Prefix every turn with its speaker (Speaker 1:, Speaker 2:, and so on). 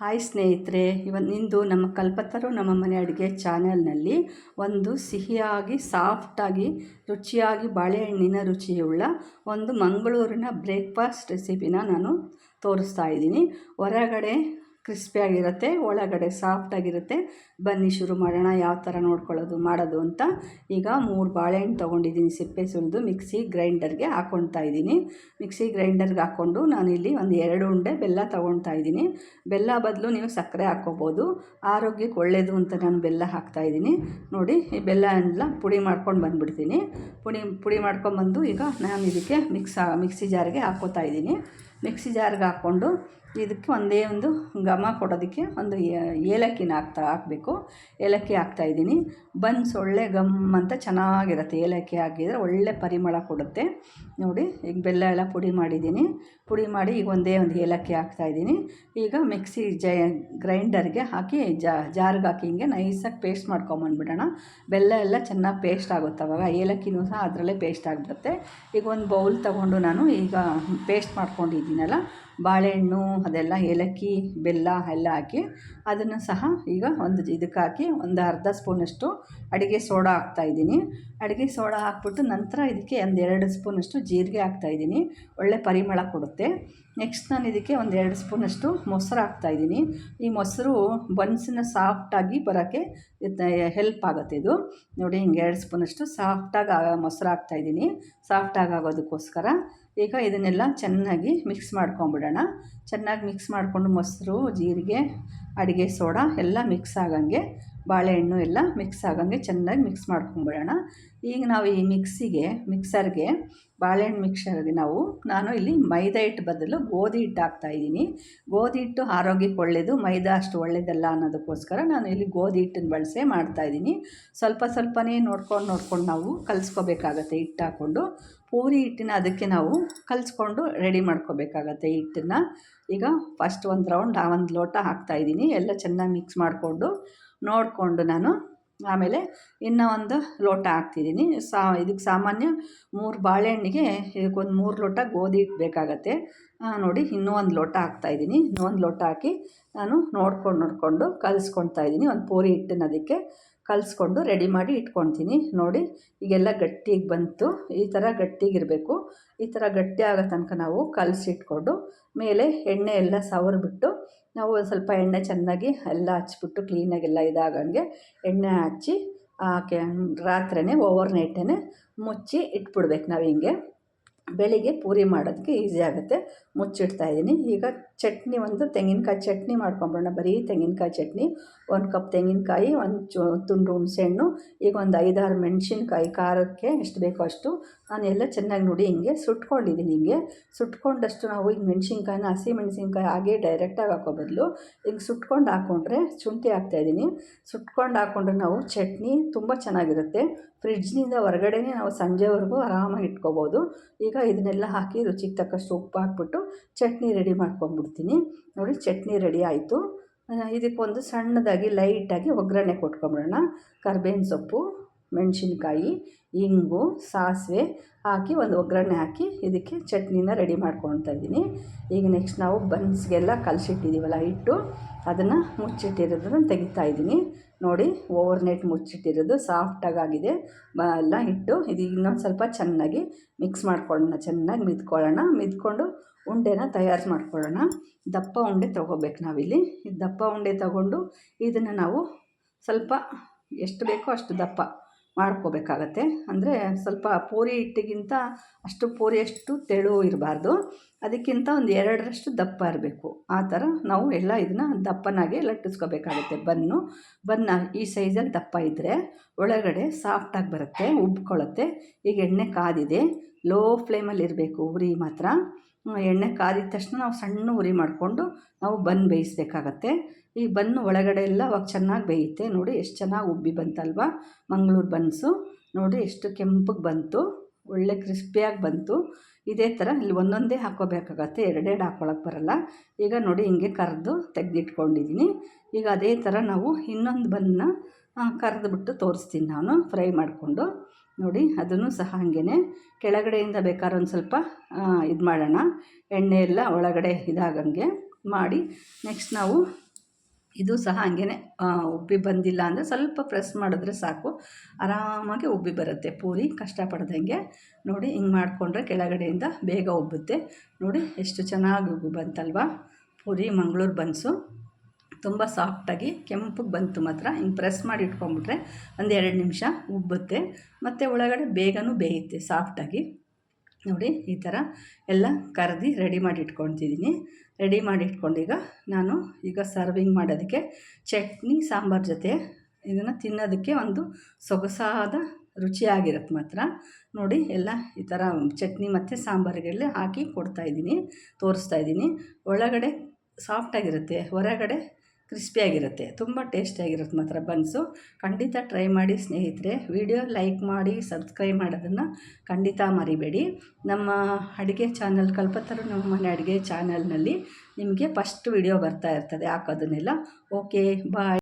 Speaker 1: Hi ಸ್ನೇಹಿತರೆ ಇವತ್ತು ನಿಂದು ನಮ್ಮ ಕಲ್ಪತರು ನಮ್ಮ ಮನೆ ಅಡುಗೆ ಚಾನೆಲ್ನಲ್ಲಿ ಒಂದು ಸಿಹಿಯಾಗಿ, ಸಾಫ್ಟಾಗಿ, ರುಚಿಯಾಗಿ ಬಾಳೆಹಣ್ಣಿನ ರುಚಿಯುಳ್ಳ ಒಂದು ಮಂಗಳೂರಿನ ಬ್ರೇಕ್ಫಾಸ್ಟ್ ರೆಸಿಪಿನ ನಾನು ತೋರಿಸ್ತಾ ಇದ್ದೀನಿ. ಹೊರಗಡೆ ಕ್ರಿಸ್ಪಿಯಾಗಿರುತ್ತೆ, ಒಳಗಡೆ ಸಾಫ್ಟಾಗಿರುತ್ತೆ ಬನ್ನಿ ಶುರು ಮಾಡೋಣ, ಯಾವ ಥರ ನೋಡ್ಕೊಳ್ಳೋದು, ಮಾಡೋದು ಅಂತ. ಈಗ ಮೂರು ಬಾಳೆಹಣ್ಣು ತೊಗೊಂಡಿದ್ದೀನಿ, ಸಿಪ್ಪೆ ಸುಲಿದು ಮಿಕ್ಸಿ ಗ್ರೈಂಡರ್ಗೆ ಹಾಕ್ಕೊಳ್ತಾ ಇದ್ದೀನಿ. ಮಿಕ್ಸಿ ಗ್ರೈಂಡರ್ಗೆ ಹಾಕ್ಕೊಂಡು ನಾನಿಲ್ಲಿ ಒಂದು ಎರಡು ಉಂಡೆ ಬೆಲ್ಲ ತೊಗೊಳ್ತಾ ಇದ್ದೀನಿ. ಬೆಲ್ಲ ಬದಲು ನೀವು ಸಕ್ಕರೆ ಹಾಕ್ಕೋಬೋದು. ಆರೋಗ್ಯಕ್ಕೆ ಒಳ್ಳೆಯದು ಅಂತ ನಾನು ಬೆಲ್ಲ ಹಾಕ್ತಾ ಇದ್ದೀನಿ. ನೋಡಿ, ಈ ಬೆಲ್ಲ ಎಲ್ಲ ಪುಡಿ ಮಾಡ್ಕೊಂಡು ಬಂದುಬಿಡ್ತೀನಿ. ಪುಡಿ ಪುಡಿ ಮಾಡ್ಕೊಂಬಂದು ಈಗ ನಾನು ಇದಕ್ಕೆ ಮಿಕ್ಸ್, ಮಿಕ್ಸಿ ಜಾರಿಗೆ ಹಾಕ್ಕೋತಾ ಇದ್ದೀನಿ. ಮಿಕ್ಸಿ ಜಾರ್ಗೆ ಹಾಕ್ಕೊಂಡು ಇದಕ್ಕೆ ಒಂದೇ ಒಂದು ಘಮ ಕೊಡೋದಕ್ಕೆ ಒಂದು ಏಲಕ್ಕಿನ ಹಾಕ್ತಾ ಹಾಕಬೇಕು. ಏಲಕ್ಕಿ ಹಾಕ್ತಾಯಿದ್ದೀನಿ ಬನ್ಸ್ ಒಳ್ಳೆ ಗಮ್ ಅಂತ ಚೆನ್ನಾಗಿರುತ್ತೆ. ಏಲಕ್ಕಿ ಹಾಕಿದರೆ ಒಳ್ಳೆ ಪರಿಮಳ ಕೊಡುತ್ತೆ. ನೋಡಿ, ಈಗ ಬೆಲ್ಲ ಎಲ್ಲ ಪುಡಿ ಮಾಡಿದ್ದೀನಿ. ಪುಡಿ ಮಾಡಿ ಈಗ ಒಂದೇ ಒಂದು ಏಲಕ್ಕಿ ಹಾಕ್ತಾಯಿದ್ದೀನಿ ಈಗ ಮಿಕ್ಸಿ ಜ, ಗ್ರೈಂಡರ್ಗೆ ಹಾಕಿ ಜಾರ್ಗೆ ಹಾಕಿ ಹಿಂಗೆ ನೈಸಾಗಿ ಪೇಸ್ಟ್ ಮಾಡ್ಕೊಂಬಂದ್ಬಿಡೋಣ. ಬೆಲ್ಲ ಎಲ್ಲ ಚೆನ್ನಾಗಿ ಪೇಸ್ಟ್ ಆಗುತ್ತೆ ಅವಾಗ. ಏಲಕ್ಕಿನೂ ಸಹ ಅದರಲ್ಲೇ ಪೇಸ್ಟ್ ಆಗಿಬಿಡುತ್ತೆ. ಈಗ ಒಂದು ಬೌಲ್ ತೊಗೊಂಡು ನಾನು ಈಗ ಪೇಸ್ಟ್ ಮಾಡ್ಕೊಂಡಿದ್ದೀನಲ್ಲ ಬಾಳೆಹಣ್ಣು, ಅದೆಲ್ಲ ಏಲಕ್ಕಿ, ಬೆಲ್ಲ ಎಲ್ಲ ಹಾಕಿ ಅದನ್ನು ಸಹ ಈಗ ಒಂದು ಇದಕ್ಕೆ ಹಾಕಿ ಒಂದು ಅರ್ಧ ಸ್ಪೂನಷ್ಟು ಅಡುಗೆ ಸೋಡಾ ಹಾಕ್ತಾಯಿದ್ದೀನಿ ಅಡುಗೆ ಸೋಡಾ ಹಾಕ್ಬಿಟ್ಟು ನಂತರ ಇದಕ್ಕೆ ಒಂದು ಎರಡು ಸ್ಪೂನಷ್ಟು ಜೀರಿಗೆ ಹಾಕ್ತಾಯಿದ್ದೀನಿ ಒಳ್ಳೆ ಪರಿಮಳ ಕೊಡುತ್ತೆ. ನೆಕ್ಸ್ಟ್ ನಾನು ಇದಕ್ಕೆ ಒಂದು ಎರಡು ಸ್ಪೂನಷ್ಟು ಮೊಸರು ಹಾಕ್ತಾಯಿದ್ದೀನಿ ಈ ಮೊಸರು ಬನ್ಸನ್ನ ಸಾಫ್ಟಾಗಿ ಬರೋಕ್ಕೆ ಹೆಲ್ಪ್ ಆಗುತ್ತೆ ಇದು. ನೋಡಿ ಹಿಂಗೆ ಎರಡು ಸ್ಪೂನಷ್ಟು ಸಾಫ್ಟಾಗಿ ಮೊಸರು ಹಾಕ್ತಾಯಿದ್ದೀನಿ ಸಾಫ್ಟಾಗಿ ಆಗೋದಕ್ಕೋಸ್ಕರ ಈಗ ಇದನ್ನೆಲ್ಲ ಚೆನ್ನಾಗಿ ಮಿಕ್ಸ್ ಮಾಡ್ಕೊಂಬಿಡೋಣ. ಚೆನ್ನಾಗಿ ಮಿಕ್ಸ್ ಮಾಡಿಕೊಂಡು ಮೊಸರು, ಜೀರಿಗೆ, ಅಡುಗೆ ಸೋಡಾ ಎಲ್ಲ ಮಿಕ್ಸ್ ಆಗಂಗೆ, ಬಾಳೆಹಣ್ಣು ಎಲ್ಲ ಮಿಕ್ಸ್ ಆಗಂಗೆ ಚೆನ್ನಾಗಿ ಮಿಕ್ಸ್ ಮಾಡ್ಕೊಂಬಿಡೋಣ. ಈಗ ನಾವು ಈ ಮಿಕ್ಸಿಗೆ ಮಿಕ್ಸರ್ಗೆ ಬಾಳೆಹಣ್ಣು ಮಿಕ್ಸರ್ಗೆ ನಾವು, ನಾನು ಇಲ್ಲಿ ಮೈದಾ ಹಿಟ್ಟು ಬದಲು ಗೋಧಿ ಹಿಟ್ಟು ಹಾಕ್ತಾಯಿದ್ದೀನಿ ಗೋಧಿ ಹಿಟ್ಟು ಆರೋಗ್ಯಕ್ಕೆ ಒಳ್ಳೆಯದು ಮೈದಾ ಅಷ್ಟು ಒಳ್ಳೆಯದಲ್ಲ ಅನ್ನೋದಕ್ಕೋಸ್ಕರ ನಾನು ಇಲ್ಲಿ ಗೋಧಿ ಹಿಟ್ಟನ್ನು ಬಳಸೇ ಮಾಡ್ತಾಯಿದ್ದೀನಿ ಸ್ವಲ್ಪ ಸ್ವಲ್ಪನೇ ನೋಡ್ಕೊಂಡು ನೋಡ್ಕೊಂಡು ನಾವು ಕಲಿಸ್ಕೋಬೇಕಾಗತ್ತೆ ಹಿಟ್ಟು ಹಾಕ್ಕೊಂಡು. ಪೂರಿ ಹಿಟ್ಟಿನ ಅದಕ್ಕೆ ನಾವು ಕಲಿಸ್ಕೊಂಡು ರೆಡಿ ಮಾಡ್ಕೋಬೇಕಾಗತ್ತೆ ಹಿಟ್ಟನ್ನು. ಈಗ ಫಸ್ಟ್ ಒಂದು ರೌಂಡ್ ಆ ಒಂದು ಲೋಟ ಹಾಕ್ತಾಯಿದ್ದೀನಿ ಎಲ್ಲ ಚೆನ್ನಾಗಿ ಮಿಕ್ಸ್ ಮಾಡಿಕೊಂಡು ನೋಡಿಕೊಂಡು ನಾನು ಆಮೇಲೆ ಇನ್ನೂ ಒಂದು ಲೋಟ ಹಾಕ್ತಿದ್ದೀನಿ. ಸಾ, ಇದಕ್ಕೆ ಸಾಮಾನ್ಯ ಮೂರು ಬಾಳೆಹಣ್ಣಿಗೆ ಇದಕ್ಕೊಂದು ಮೂರು ಲೋಟ ಗೋಧಿ ಹಿಟ್ಟು ಬೇಕಾಗತ್ತೆ. ನೋಡಿ, ಇನ್ನೂ ಒಂದು ಲೋಟ ಹಾಕ್ತಾಯಿದ್ದೀನಿ ಇನ್ನೂ ಒಂದು ಲೋಟ ಹಾಕಿ ನಾನು ನೋಡ್ಕೊಂಡು ನೋಡಿಕೊಂಡು ಕಲಿಸ್ಕೊಳ್ತಾ ಇದ್ದೀನಿ. ಒಂದು ಪೂರಿ ಹಿಟ್ಟನ್ನು ಅದಕ್ಕೆ ಕಲಿಸ್ಕೊಂಡು ರೆಡಿ ಮಾಡಿ ಇಟ್ಕೊಳ್ತೀನಿ. ನೋಡಿ, ಈಗೆಲ್ಲ ಗಟ್ಟಿಗೆ ಬಂತು. ಈ ಥರ ಗಟ್ಟಿಗಿರಬೇಕು. ಈ ಥರ ಗಟ್ಟಿ ಆಗೋ ತನಕ ನಾವು ಕಲಸಿಟ್ಕೊಂಡು, ಮೇಲೆ ಎಣ್ಣೆ ಎಲ್ಲ ಸವರ್ಬಿಟ್ಟು, ನಾವು ಸ್ವಲ್ಪ ಎಣ್ಣೆ ಚೆನ್ನಾಗಿ ಎಲ್ಲ ಹಚ್ಬಿಟ್ಟು ಕ್ಲೀನಾಗೆಲ್ಲ ಇದಾಗಂಗೆ ಎಣ್ಣೆ ಹಚ್ಚಿ ಕೆ ರಾತ್ರಿಯೇ ಓವರ್ ನೈಟೇ ಮುಚ್ಚಿ ಇಟ್ಬಿಡ್ಬೇಕು ನಾವು ಹಿಂಗೆ. ಬೆಳಿಗ್ಗೆ ಪೂರಿ ಮಾಡೋದಕ್ಕೆ ಈಸಿ ಆಗುತ್ತೆ. ಮುಚ್ಚಿಡ್ತಾಯಿದ್ದೀನಿ ಈಗ ಚಟ್ನಿ ಒಂದು ತೆಂಗಿನಕಾಯಿ ಚಟ್ನಿ ಮಾಡ್ಕೊಂಬಿಡೋಣ ಬರೀ ತೆಂಗಿನಕಾಯಿ ಚಟ್ನಿ, ಒಂದು ಕಪ್ ತೆಂಗಿನಕಾಯಿ, ಒಂದು ಚು, ತುಂಡು ಹುಣಸೆಹಣ್ಣು ಈಗ ಒಂದು ಐದಾರು ಮೆಣಸಿನ್ಕಾಯಿ, ಖಾರಕ್ಕೆ ಎಷ್ಟು ಬೇಕೋ ಅಷ್ಟು. ನಾನು ಎಲ್ಲ ಚೆನ್ನಾಗಿ ನೋಡಿ ಹಿಂಗೆ ಸುಟ್ಕೊಂಡಿದ್ದೀನಿ ಹಿಂಗೆ. ಸುಟ್ಕೊಂಡಷ್ಟು ನಾವು ಈಗ ಮೆಣಸಿನ್ಕಾಯಿನ, ಹಸಿ ಮೆಣಸಿನ್ಕಾಯಿ ಹಾಗೆ ಡೈರೆಕ್ಟಾಗಿ ಹಾಕೋ ಬದಲು ಹಿಂಗೆ ಸುಟ್ಕೊಂಡು ಹಾಕ್ಕೊಂಡ್ರೆ ಶುಂಠಿ ಹಾಕ್ತಾಯಿದ್ದೀನಿ ಸುಟ್ಕೊಂಡು ಹಾಕ್ಕೊಂಡ್ರೆ ನಾವು ಚಟ್ನಿ ತುಂಬ ಚೆನ್ನಾಗಿರುತ್ತೆ. ಫ್ರಿಡ್ಜ್ನಿಂದ ಹೊರಗಡೆನೇ ನಾವು ಸಂಜೆವರೆಗೂ ಆರಾಮಾಗಿ ಇಟ್ಕೋಬೋದು. ಈಗ ಇದನ್ನೆಲ್ಲ ಹಾಕಿ ರುಚಿಗೆ ತಕ್ಕಷ್ಟು ಉಪ್ಪು ಹಾಕ್ಬಿಟ್ಟು ಚಟ್ನಿ ರೆಡಿ ಮಾಡ್ಕೊಂಬಿಡ್ತೀನಿ ನೋಡಿ, ಚಟ್ನಿ ರೆಡಿ ಆಯಿತು. ಇದಕ್ಕೊಂದು ಸಣ್ಣದಾಗಿ, ಲೈಟಾಗಿ ಒಗ್ಗರಣೆ ಕೊಟ್ಕೊಂಬಿಡೋಣ. ಕರ್ಬೇವಿನ ಸೊಪ್ಪು, ಮೆಣಸಿನ್ಕಾಯಿ, ಇಂಗು, ಸಾಸಿವೆ ಹಾಕಿ ಒಂದು ಒಗ್ಗರಣೆ ಹಾಕಿ ಇದಕ್ಕೆ ಚಟ್ನಿನ ರೆಡಿ ಮಾಡ್ಕೊಳ್ತಾ ಇದ್ದೀನಿ. ಈಗ ನೆಕ್ಸ್ಟ್ ನಾವು ಬನ್ಸ್ಗೆಲ್ಲ ಕಲಸಿಟ್ಟಿದ್ದೀವಲ್ಲ ಇಟ್ಟು ಅದನ್ನು ಮುಚ್ಚಿಟ್ಟಿರೋದನ್ನು ತೆಗಿತಾ ಇದ್ದೀನಿ. ನೋಡಿ ಓವರ್ ನೈಟ್ ಮುಚ್ಚಿಟ್ಟಿರೋದು ಸಾಫ್ಟಾಗಿ ಆಗಿದೆ ಎಲ್ಲ ಇಟ್ಟು ಇದು ಇನ್ನೊಂದು ಸ್ವಲ್ಪ ಚೆನ್ನಾಗಿ ಮಿಕ್ಸ್ ಮಾಡ್ಕೊಳ್ಳೋಣ, ಚೆನ್ನಾಗಿ ಮಿದ್ಕೊಳ್ಳೋಣ. ಮಿದ್ಕೊಂಡು ಉಂಡೆನ ತಯಾರು ಮಾಡ್ಕೊಳ್ಳೋಣ. ದಪ್ಪ ಉಂಡೆ ತೊಗೋಬೇಕು ನಾವಿಲ್ಲಿ. ಈ ದಪ್ಪ ಉಂಡೆ ತಗೊಂಡು ಇದನ್ನು ನಾವು ಸ್ವಲ್ಪ ಎಷ್ಟು ಬೇಕೋ ಅಷ್ಟು ದಪ್ಪ ಮಾಡ್ಕೋಬೇಕಾಗತ್ತೆ. ಅಂದರೆ ಸ್ವಲ್ಪ ಪೂರಿ ಹಿಟ್ಟಿಗಿಂತ ಅಷ್ಟು ಪೂರಿಯಷ್ಟು ತೆಳು ಇರಬಾರ್ದು. ಅದಕ್ಕಿಂತ ಒಂದು ಎರಡರಷ್ಟು ದಪ್ಪ ಇರಬೇಕು. ಆ ಥರ ನಾವು ಎಲ್ಲ ಇದನ್ನು ದಪ್ಪನಾಗೆ ಲಟ್ಟಿಸ್ಕೋಬೇಕಾಗುತ್ತೆ ಬನ್ನು. ಬನ್ನ ಈ ಸೈಜಲ್ಲಿ ದಪ್ಪ ಇದ್ದರೆ ಒಳಗಡೆ ಸಾಫ್ಟಾಗಿ ಬರುತ್ತೆ, ಉಬ್ಕೊಳ್ಳುತ್ತೆ. ಈಗ ಎಣ್ಣೆ ಕಾದಿದೆ. ಲೋ ಫ್ಲೇಮಲ್ಲಿ ಇರಬೇಕು, ಉರಿ ಮಾತ್ರ. ಎಣ್ಣೆ ಕಾದಿದ ತಕ್ಷಣ ನಾವು ಸಣ್ಣ ಉರಿ ಮಾಡಿಕೊಂಡು ನಾವು ಬನ್ ಬೇಯಿಸ್ಬೇಕಾಗತ್ತೆ. ಈ ಬನ್ ಒಳಗಡೆ ಎಲ್ಲ ಅವಾಗ ಚೆನ್ನಾಗಿ ಬೇಯುತ್ತೆ. ನೋಡಿ ಎಷ್ಟು ಚೆನ್ನಾಗಿ ಉಬ್ಬಿ ಬಂತಲ್ವ? ಮಂಗಳೂರು ಬನ್ಸು. ನೋಡಿ ಎಷ್ಟು ಕೆಂಪಗೆ ಬಂತು. ಒಳ್ಳೆ ಕ್ರಿಸ್ಪಿಯಾಗಿ ಬಂತು. ಇದೇ ಥರ ಇಲ್ಲಿ ಒಂದೊಂದೇ ಹಾಕೋಬೇಕಾಗತ್ತೆ ಎರಡೆರಡು ಹಾಕೊಳಕ್ಕೆ ಬರಲ್ಲ. ಈಗ ನೋಡಿ ಹಿಂಗೆ ಕರೆದು ತೆಗೆದಿಟ್ಕೊಂಡಿದ್ದೀನಿ ಈಗ ಅದೇ ಥರ ನಾವು ಇನ್ನೊಂದು ಬನ್ನ ಕರೆದುಬಿಟ್ಟು ತೋರಿಸ್ತೀನಿ ನಾನು. ಫ್ರೈ ಮಾಡಿಕೊಂಡು. ನೋಡಿ, ಅದನ್ನು ಸಹ ಹಾಗೇ ಕೆಳಗಡೆಯಿಂದ ಬೇಕಾದ್ರೆ ಒಂದು ಸ್ವಲ್ಪ ಇದು ಮಾಡೋಣ. ಎಣ್ಣೆ ಎಲ್ಲ ಒಳಗಡೆ ಇದಾಗಂಗೆ ಮಾಡಿ ನೆಕ್ಸ್ಟ್ ನಾವು ಇದು ಸಹ ಹಾಗೇ ಉಬ್ಬಿ ಬಂದಿಲ್ಲ ಅಂದರೆ ಸ್ವಲ್ಪ ಪ್ರೆಸ್ ಮಾಡಿದ್ರೆ ಸಾಕು. ಆರಾಮಾಗಿ ಉಬ್ಬಿ ಬರುತ್ತೆ, ಪೂರಿ ಕಷ್ಟಪಡ್ದಂಗೆ ನೋಡಿ, ಹಿಂಗೆ ಮಾಡಿಕೊಂಡ್ರೆ ಕೆಳಗಡೆಯಿಂದ ಬೇಗ ಉಬ್ಬುತ್ತೆ. ನೋಡಿ, ಎಷ್ಟು ಚೆನ್ನಾಗಿ ಉಬ್ಬಿ ಬಂತಲ್ವಾ? ಪೂರಿ ಮಂಗಳೂರು ಬನ್ಸು. ತುಂಬ ಸಾಫ್ಟಾಗಿ ಕೆಂಪಗೆ ಬಂತು ಮಾತ್ರ. ಹಿಂಗೆ ಪ್ರೆಸ್ ಮಾಡಿ ಇಟ್ಕೊಂಬಿಟ್ರೆ ಒಂದು ಎರಡು ನಿಮಿಷ ಉಬ್ಬುತ್ತೆ. ಮತ್ತು ಒಳಗಡೆ ಬೇಗನೂ ಬೇಯುತ್ತೆ ಸಾಫ್ಟಾಗಿ. ನೋಡಿ, ಈ ಥರ ಎಲ್ಲ ಕರೆದಿ ರೆಡಿ ಮಾಡಿ ಇಟ್ಕೊಳ್ತಿದ್ದೀನಿ ರೆಡಿ ಮಾಡಿ ಇಟ್ಕೊಂಡೀಗ ನಾನು ಈಗ ಸರ್ವಿಂಗ್ ಮಾಡೋದಕ್ಕೆ ಚಟ್ನಿ, ಸಾಂಬಾರು ಜೊತೆ ಇದನ್ನು ತಿನ್ನೋದಕ್ಕೆ ಒಂದು ಸೊಗಸಾದ ರುಚಿಯಾಗಿರುತ್ತೆ ಮಾತ್ರ. ನೋಡಿ, ಎಲ್ಲ ಈ ಥರ ಚಟ್ನಿ ಮತ್ತು ಸಾಂಬಾರಿಗೆಲ್ಲ ಹಾಕಿ ಕೊಡ್ತಾಯಿದ್ದೀನಿ ತೋರಿಸ್ತಾಯಿದ್ದೀನಿ ಒಳಗಡೆ ಸಾಫ್ಟಾಗಿರುತ್ತೆ. ಹೊರಗಡೆ ಕ್ರಿಸ್ಪಿಯಾಗಿರುತ್ತೆ. ತುಂಬ ಟೇಸ್ಟಿಯಾಗಿರುತ್ತೆ ಮಾತ್ರ ಬನ್ಸು. ಖಂಡಿತ ಟ್ರೈ ಮಾಡಿ ಸ್ನೇಹಿತರೆ. ವಿಡಿಯೋ ಲೈಕ್ ಮಾಡಿ, ಸಬ್ಸ್ಕ್ರೈಬ್ ಮಾಡೋದನ್ನು ಖಂಡಿತ ಮರಿಬೇಡಿ. ನಮ್ಮ ಅಡುಗೆ ಚಾನಲ್, ಕಲ್ಪತರು ನಮ್ಮ ಮನೆ ಅಡುಗೆ ಚಾನಲ್ನಲ್ಲಿ ನಿಮಗೆ ಫಸ್ಟ್ ವಿಡಿಯೋ ಬರ್ತಾ ಇರ್ತದೆ. ಹಾಕೋದನ್ನೆಲ್ಲ. Okay, bye.